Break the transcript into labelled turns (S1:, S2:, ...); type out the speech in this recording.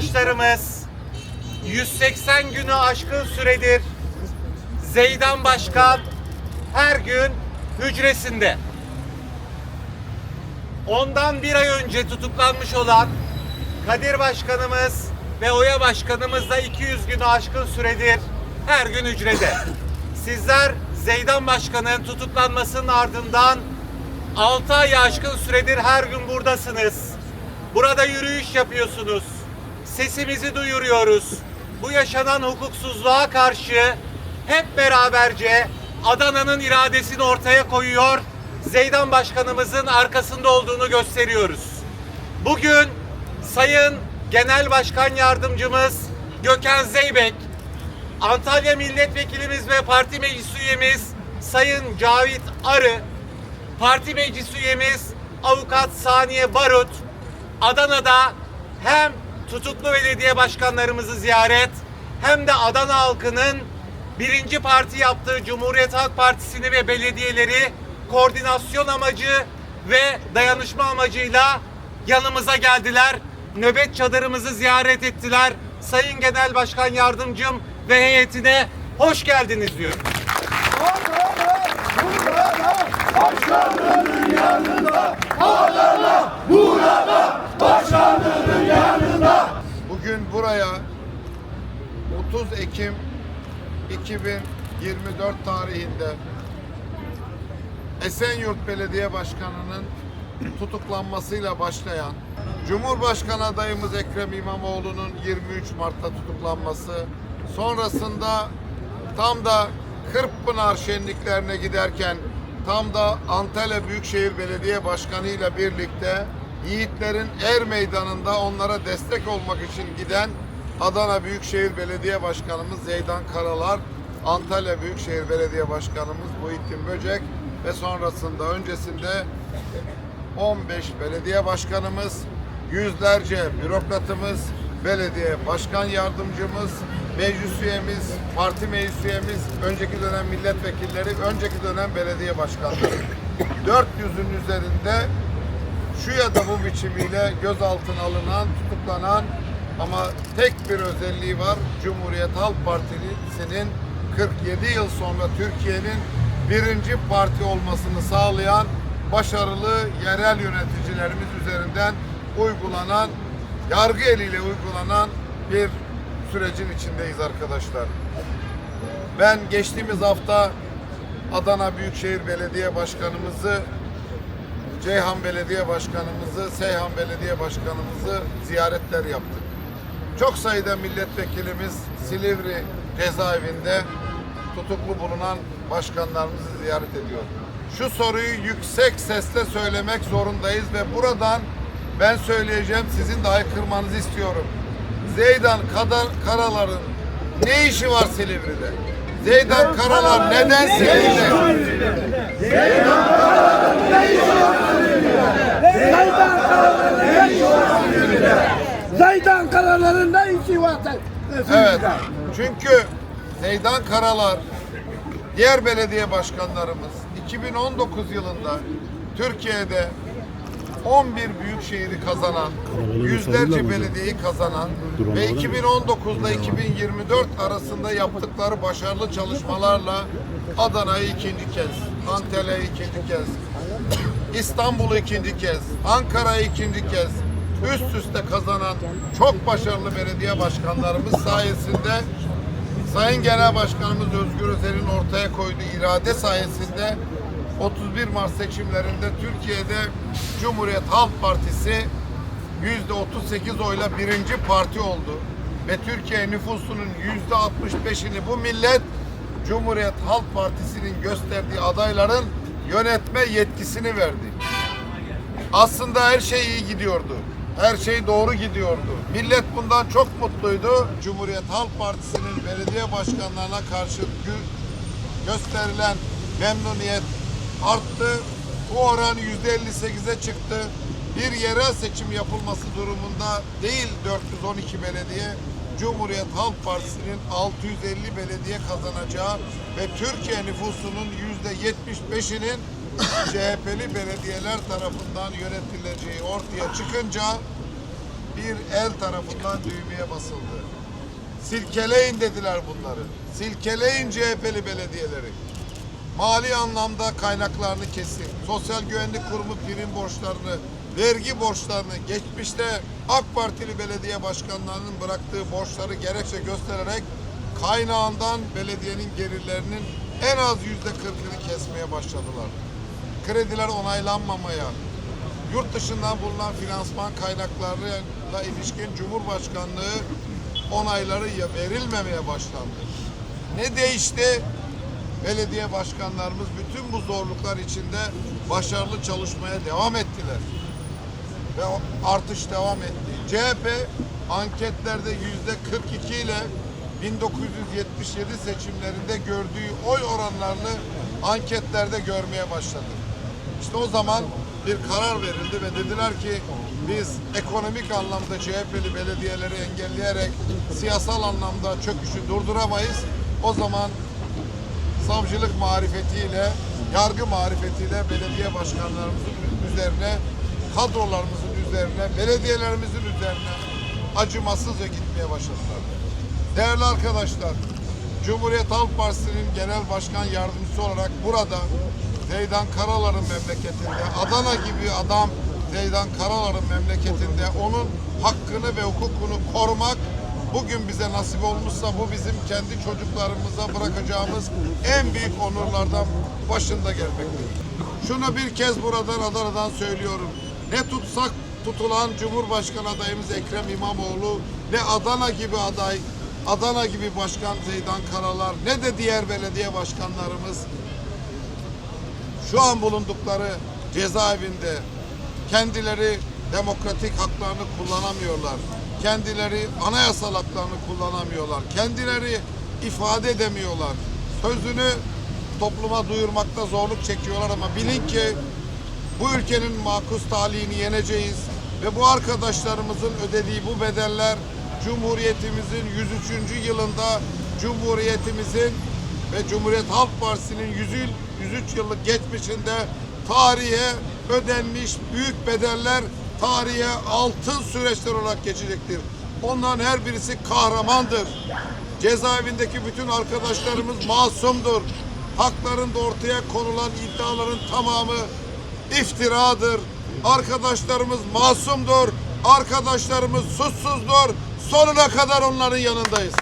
S1: arkadaşlarımız 180 günü aşkın süredir Zeydan Başkan her gün hücresinde. Ondan bir ay önce tutuklanmış olan Kadir Başkanımız ve Oya Başkanımız da 200 günü aşkın süredir her gün hücrede. Sizler Zeydan Başkan'ın tutuklanmasının ardından 6 ay aşkın süredir her gün buradasınız. Burada yürüyüş yapıyorsunuz. Sesimizi duyuruyoruz. Bu yaşanan hukuksuzluğa karşı hep beraberce Adana'nın iradesini ortaya koyuyor. Zeydan Başkanımızın arkasında olduğunu gösteriyoruz. Bugün Sayın Genel Başkan Yardımcımız Gökhan Zeybek, Antalya Milletvekilimiz ve Parti Meclis Üyemiz Sayın Cavit Arı, Parti Meclis Üyemiz Avukat Saniye Barut, Adana'da hem tutuklu belediye başkanlarımızı ziyaret hem de Adana halkının birinci parti yaptığı Cumhuriyet Halk Partisi'ni ve belediyeleri koordinasyon amacı ve dayanışma amacıyla yanımıza geldiler. Nöbet çadırımızı ziyaret ettiler. Sayın Genel Başkan Yardımcım ve heyetine hoş geldiniz diyorum.
S2: Bugün buraya 30 Ekim 2024 tarihinde Esenyurt Belediye Başkanı'nın tutuklanmasıyla başlayan Cumhurbaşkanı adayımız Ekrem İmamoğlu'nun 23 Mart'ta tutuklanması sonrasında tam da Kırkpınar şenliklerine giderken tam da Antalya Büyükşehir Belediye Başkanı ile birlikte Yiğitlerin Er Meydanı'nda onlara destek olmak için giden Adana Büyükşehir Belediye Başkanımız Zeydan Karalar, Antalya Büyükşehir Belediye Başkanımız Muhittin Böcek ve sonrasında öncesinde 15 belediye başkanımız, yüzlerce bürokratımız, belediye başkan yardımcımız, meclis üyemiz, parti meclis üyemiz, önceki dönem milletvekilleri, önceki dönem belediye başkanları. 400'ün üzerinde şu ya da bu biçimiyle gözaltına alınan, tutuklanan ama tek bir özelliği var. Cumhuriyet Halk Partisi'nin 47 yıl sonra Türkiye'nin birinci parti olmasını sağlayan başarılı yerel yöneticilerimiz üzerinden uygulanan, yargı eliyle uygulanan bir sürecin içindeyiz arkadaşlar. Ben geçtiğimiz hafta Adana Büyükşehir Belediye Başkanımızı Ceyhan Belediye Başkanımızı, Seyhan Belediye Başkanımızı ziyaretler yaptık. Çok sayıda milletvekilimiz Silivri cezaevinde tutuklu bulunan başkanlarımızı ziyaret ediyor. Şu soruyu yüksek sesle söylemek zorundayız ve buradan ben söyleyeceğim sizin de haykırmanızı istiyorum. Zeydan Kadar Karalar'ın ne işi var Silivri'de? Zeydan Karalar neden Silivri'de?
S3: Zeydan karaların ne işi var sen?
S2: Evet. Çünkü Zeydan Karalar, diğer belediye başkanlarımız 2019 yılında Türkiye'de 11 büyük şehri kazanan, yüzlerce belediyeyi kazanan ve 2019'da 2024 arasında yaptıkları başarılı çalışmalarla Adana'yı ikinci kez, Antalya'yı ikinci kez, İstanbul'u ikinci kez, Ankara'yı ikinci kez üst üste kazanan çok başarılı belediye başkanlarımız sayesinde Sayın Genel Başkanımız Özgür Özel'in ortaya koyduğu irade sayesinde 31 Mart seçimlerinde Türkiye'de Cumhuriyet Halk Partisi yüzde 38 oyla birinci parti oldu. Ve Türkiye nüfusunun yüzde 65'ini bu millet Cumhuriyet Halk Partisi'nin gösterdiği adayların yönetme yetkisini verdi. Aslında her şey iyi gidiyordu. Her şey doğru gidiyordu. Millet bundan çok mutluydu. Cumhuriyet Halk Partisi'nin belediye başkanlarına karşı gö- gösterilen memnuniyet arttı. Bu oran yüzde 58'e çıktı. Bir yerel seçim yapılması durumunda değil 412 belediye, Cumhuriyet Halk Partisi'nin 650 belediye kazanacağı ve Türkiye nüfusunun yüzde 75'inin CHP'li belediyeler tarafından yönetileceği ortaya çıkınca bir el tarafından düğmeye basıldı. Silkeleyin dediler bunları. Silkeleyin CHP'li belediyeleri. Mali anlamda kaynaklarını kesin. Sosyal Güvenlik Kurumu prim borçlarını, vergi borçlarını, geçmişte AK Partili belediye başkanlarının bıraktığı borçları gerekçe göstererek kaynağından belediyenin gelirlerinin en az yüzde kırkını kesmeye başladılar. Krediler onaylanmamaya, yurt dışından bulunan finansman kaynaklarıyla ilişkin Cumhurbaşkanlığı onayları verilmemeye başlandı. Ne değişti? Belediye başkanlarımız bütün bu zorluklar içinde başarılı çalışmaya devam ettiler. Ve artış devam etti. CHP anketlerde yüzde 42 ile 1977 seçimlerinde gördüğü oy oranlarını anketlerde görmeye başladı. İşte o zaman bir karar verildi ve dediler ki biz ekonomik anlamda CHP'li belediyeleri engelleyerek siyasal anlamda çöküşü durduramayız. O zaman savcılık marifetiyle, yargı marifetiyle belediye başkanlarımızın üzerine, kadrolarımızın üzerine, belediyelerimizin üzerine acımasızca gitmeye başladılar. Değerli arkadaşlar, Cumhuriyet Halk Partisi'nin genel başkan yardımcısı olarak burada Zeydan Karalar'ın memleketinde, Adana gibi adam Zeydan Karalar'ın memleketinde onun hakkını ve hukukunu korumak bugün bize nasip olmuşsa bu bizim kendi çocuklarımıza bırakacağımız en büyük onurlardan başında gelmektedir. Şunu bir kez buradan Adana'dan söylüyorum. Ne tutsak tutulan Cumhurbaşkanı adayımız Ekrem İmamoğlu, ne Adana gibi aday, Adana gibi başkan Zeydan Karalar, ne de diğer belediye başkanlarımız şu an bulundukları cezaevinde kendileri demokratik haklarını kullanamıyorlar. Kendileri anayasal haklarını kullanamıyorlar. Kendileri ifade edemiyorlar. Sözünü topluma duyurmakta zorluk çekiyorlar ama bilin ki bu ülkenin makus talihini yeneceğiz ve bu arkadaşlarımızın ödediği bu bedeller Cumhuriyetimizin 103. yılında Cumhuriyetimizin ve Cumhuriyet Halk Partisi'nin 100 yıl, 103 yıllık geçmişinde tarihe ödenmiş büyük bedeller tarihe altın süreçler olarak geçecektir. Onların her birisi kahramandır. Cezaevindeki bütün arkadaşlarımız masumdur. Haklarında ortaya konulan iddiaların tamamı iftiradır. Arkadaşlarımız masumdur. Arkadaşlarımız suçsuzdur. Sonuna kadar onların yanındayız.